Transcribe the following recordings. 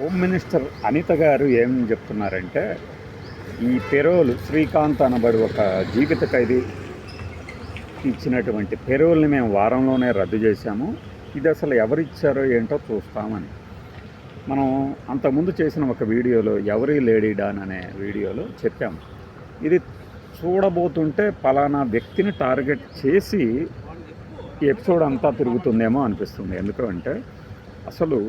Home minister Anitha గారు ఏం చెప్తున్నారంటే ఈ పెరోలు శ్రీకాంత్ అనబడి ఒక జీవిత ఖైదీ ఇచ్చినటువంటి పెరోల్ని మేము వారంలోనే రద్దు చేశాము. ఇది అసలు ఎవరు ఇచ్చారో ఏంటో చూస్తామని. మనం అంతకుముందు చేసిన ఒక వీడియోలో ఎవరి లేడీ డాన్ అనే వీడియోలో చెప్పాము. ఇది చూడబోతుంటే పలానా వ్యక్తిని టార్గెట్ చేసి ఈ ఎపిసోడ్ అంతా తిరుగుతుందేమో అనిపిస్తుంది. ఎందుకంటే అసలు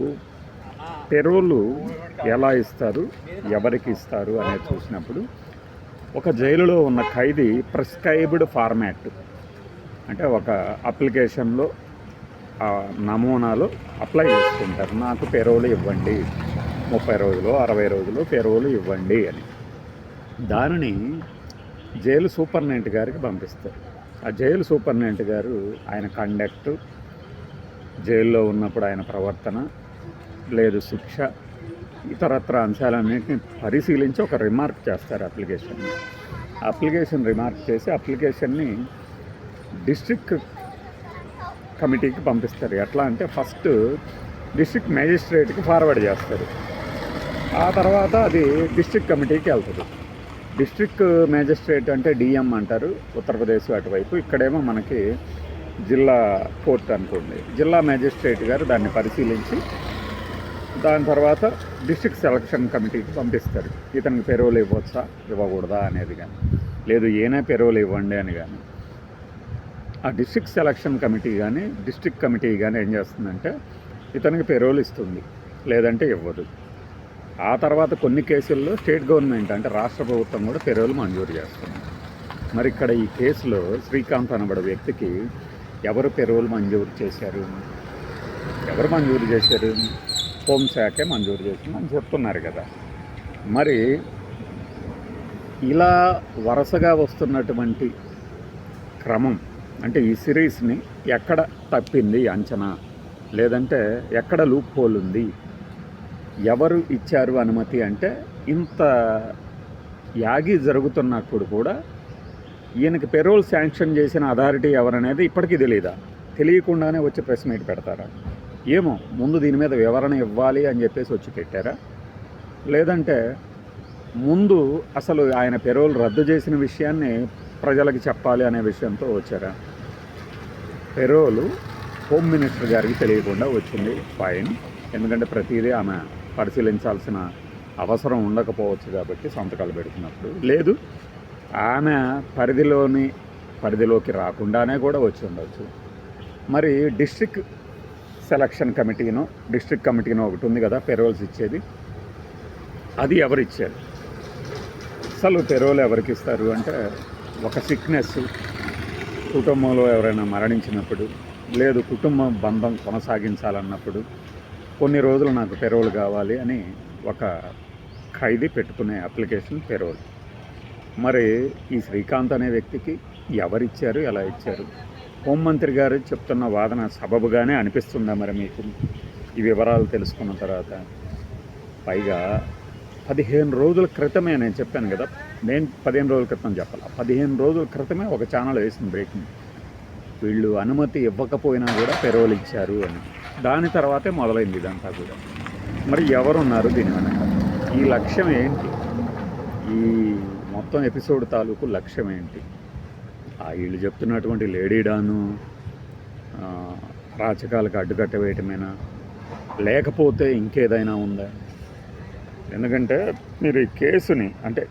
పెరోలు ఎలా ఇస్తారు? ఎవరికి ఇస్తారు? అనేది చూసినప్పుడు ఒక జైలులో ఉన్న ఖైదీ ప్రిస్క్రైబ్డ్ ఫార్మాట్ అంటే ఒక అప్లికేషన్లో ఆ నమూనాలో అప్లై చేసుకుంటారు. నాకు పెరోలు ఇవ్వండి ముప్పై రోజులు అరవై రోజులు పెరోలు ఇవ్వండి అని. దానిని జైలు సూపర్నెంట్ గారికి పంపిస్తారు. ఆ జైలు సూపర్నెంట్ గారు ఆయన కండక్ట్ జైల్లో ఉన్నప్పుడు ఆయన ప్రవర్తన లేదు శిక్ష ఇతరత్ర అంశాలన్నింటినీ పరిశీలించి ఒక రిమార్క్ చేస్తారు అప్లికేషన్ని అప్లికేషన్ రిమార్క్ చేసి అప్లికేషన్ని డిస్ట్రిక్ట్ కమిటీకి పంపిస్తారు. ఎట్లా అంటే ఫస్ట్ డిస్ట్రిక్ట్ మేజిస్ట్రేట్కి ఫార్వర్డ్ చేస్తారు. ఆ తర్వాత అది డిస్ట్రిక్ట్ కమిటీకి వెళ్తుంది. డిస్ట్రిక్ట్ మేజిస్ట్రేట్ అంటే డిఎం అంటారు ఉత్తరప్రదేశ్ అటువైపు. ఇక్కడేమో మనకి జిల్లా కోర్టు అనుకోండి. జిల్లా మేజిస్ట్రేట్ గారు దాన్ని పరిశీలించి దాని తర్వాత డిస్ట్రిక్ట్ సెలక్షన్ కమిటీకి పంపిస్తారు. ఇతనికి పెరువులు ఇవ్వచ్చా? ఇవ్వకూడదా అనేది కానీ లేదు ఏనే పెరువులు ఇవ్వండి అని కానీ. ఆ డిస్ట్రిక్ట్ సెలక్షన్ కమిటీ కానీ డిస్టిక్ కమిటీ కానీ ఏం చేస్తుందంటే ఇతనికి పెరోల్ ఇస్తుంది లేదంటే ఇవ్వదు. ఆ తర్వాత కొన్ని కేసుల్లో స్టేట్ గవర్నమెంట్ అంటే రాష్ట్ర ప్రభుత్వం కూడా పెరోలు మంజూరు చేస్తుంది. మరి ఇక్కడ ఈ కేసులో శ్రీకాంత్ అనబడే వ్యక్తికి ఎవరు పెరోలు మంజూరు చేశారు? ఎవరు మంజూరు చేశారు? హోంశాఖే మంజూరు చేసింది అని చెప్తున్నారు కదా. మరి ఇలా వరుసగా వస్తున్నటువంటి క్రమం అంటే ఈ సిరీస్ని ఎక్కడ తప్పింది అంచనా? లేదంటే ఎక్కడ లూప్ హోల్ ఉంది? ఎవరు ఇచ్చారు అనుమతి అంటే ఇంత యాగి జరుగుతున్నప్పుడు కూడా ఈయనకి పెరోల్ శాంక్షన్ చేసిన అథారిటీ ఎవరనేది ఇప్పటికీ తెలియదా తెలియకుండానే వచ్చి ప్రెస్ మీట్ పెడతారా? ఏమో ముందు దీని మీద వివరణ ఇవ్వాలి అని చెప్పేసి వచ్చి పెట్టారా? లేదంటే ముందు అసలు ఆయన పెరోల్ రద్దు చేసిన విషయాన్ని ప్రజలకు చెప్పాలి అనే విషయంతో వచ్చారా? పెరోలు హోమ్ మినిస్టర్ గారికి తెలియకుండా వచ్చింది. ఫైన్. ఎందుకంటే ప్రతిదీ ఆమె పరిశీలించాల్సిన అవసరం ఉండకపోవచ్చు కాబట్టి సంతకాలు పెడుతున్నప్పుడు. లేదు ఆమె పరిధిలోని పరిధిలోకి రాకుండానే కూడా వచ్చి ఉండొచ్చు. మరి డిస్ట్రిక్ట్ సెలక్షన్ కమిటీనో డిస్ట్రిక్ట్ కమిటీనో ఒకటి ఉంది కదా పెరోల్స్ ఇచ్చేది. అది ఎవరు ఇచ్చారు? అసలు పెరోల్ ఎవరికి ఇస్తారు అంటే ఒక సిక్నెస్ కుటుంబంలో ఎవరైనా మరణించినప్పుడు లేదు కుటుంబ బంధం కొనసాగించాలన్నప్పుడు కొన్ని రోజులు నాకు పెరోల్ కావాలి అని ఒక ఖైదీ పెట్టుకునే అప్లికేషన్ పెరోల్ మరి ఈ శ్రీకాంత్ అనే వ్యక్తికి ఎవరిచ్చారు ఎలా ఇచ్చారు? హోంమంత్రి గారు చెప్తున్న వాదన సబబుగానే అనిపిస్తుందా మరి మీకు? ఈ వివరాలు తెలుసుకున్న తర్వాత. పైగా పదిహేను రోజుల క్రితమే నేను చెప్పాను కదా నేను పదిహేను రోజుల క్రితం చెప్పాలి? పదిహేను రోజుల క్రితమే ఒక ఛానల్ వేసింది బ్రేకింగ్. వీళ్ళు అనుమతి ఇవ్వకపోయినా కూడా పెరోలు ఇచ్చారు అని. దాని తర్వాతే మొదలైంది ఇదంతా కూడా. మరి ఎవరున్నారు దీని వెనక? ఈ లక్ష్యం ఏంటి? ఈ మొత్తం ఎపిసోడ్ తాలూకు లక్ష్యం ఏంటి? వీళ్ళు చెప్తున్నటువంటి లేడీ డాను రాచకాలకు అడ్డుకట్ట వేయటమేనా లేకపోతే ఇంకేదైనా ఉందా? ఎందుకంటే మీరు ఈ కేసుని అంటే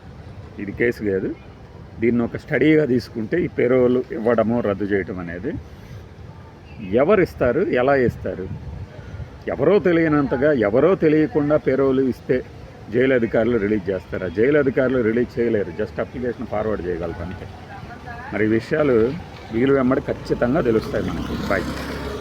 ఇది కేసు కాదు దీన్ని ఒక స్టడీగా తీసుకుంటే ఈ పెరోలు ఇవ్వడము రద్దు చేయటం అనేది ఎవరు ఇస్తారు ఎలా ఇస్తారు? ఎవరో తెలియనంతగా ఎవరో తెలియకుండా పెరోలు ఇస్తే జైలు అధికారులు రిలీజ్ చేస్తారా? జైలు అధికారులు రిలీజ్ చేయలేరు జస్ట్ అప్లికేషన్ ఫార్వర్డ్ చేయగలరు అంతే. మరి విషయాలు వీలు వెంబడి ఖచ్చితంగా తెలుస్తాయి మనకి. బాయ్